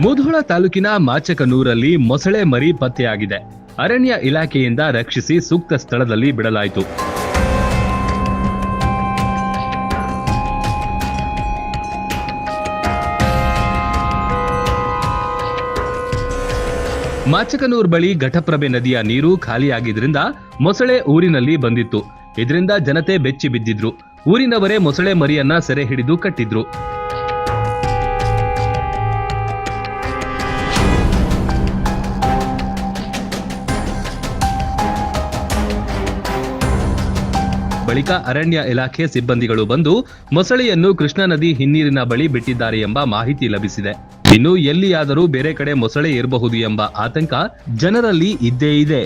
ಮುಧೋಳ ತಾಲೂಕಿನ ಮಾಚಕನೂರಲ್ಲಿ ಮೊಸಳೆ ಮರಿ ಪತ್ತೆಯಾಗಿದೆ. ಅರಣ್ಯ ಇಲಾಖೆಯಿಂದ ರಕ್ಷಿಸಿ ಸೂಕ್ತ ಸ್ಥಳದಲ್ಲಿ ಬಿಡಲಾಯಿತು. ಮಾಚಕನೂರ್ ಬಳಿ ಘಟಪ್ರಭೆ ನದಿಯ ನೀರು ಖಾಲಿಯಾಗಿದ್ದರಿಂದ ಮೊಸಳೆ ಊರಿನಲ್ಲಿ ಬಂದಿತ್ತು. ಇದರಿಂದ ಜನತೆ ಬೆಚ್ಚಿ ಬಿದ್ದಿದ್ರು. ಊರಿನವರೇ ಮೊಸಳೆ ಮರಿಯನ್ನ ಸೆರೆ ಹಿಡಿದು ಕಟ್ಟಿದ್ರು. ಬಳಿಕ ಅರಣ್ಯ ಇಲಾಖೆ ಸಿಬ್ಬಂದಿಗಳು ಬಂದು ಮೊಸಳೆಯನ್ನು ಕೃಷ್ಣಾ ನದಿ ಹಿನ್ನೀರಿನ ಬಳಿ ಬಿಟ್ಟಿದ್ದಾರೆ ಎಂಬ ಮಾಹಿತಿ ಲಭಿಸಿದೆ. ಇನ್ನು ಎಲ್ಲಿಯಾದರೂ ಬೇರೆ ಕಡೆ ಮೊಸಳೆ ಇರಬಹುದು ಎಂಬ ಆತಂಕ ಜನರಲ್ಲಿ ಇದ್ದೇ ಇದೆ.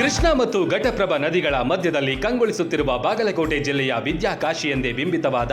ಕೃಷ್ಣ ಮತ್ತು ಘಟಪ್ರಭ ನದಿಗಳ ಮಧ್ಯದಲ್ಲಿ ಕಂಗೊಳಿಸುತ್ತಿರುವ ಬಾಗಲಕೋಟೆ ಜಿಲ್ಲೆಯ ವಿದ್ಯಾಕಾಶಿ ಎಂದೇ ಬಿಂಬಿತವಾದ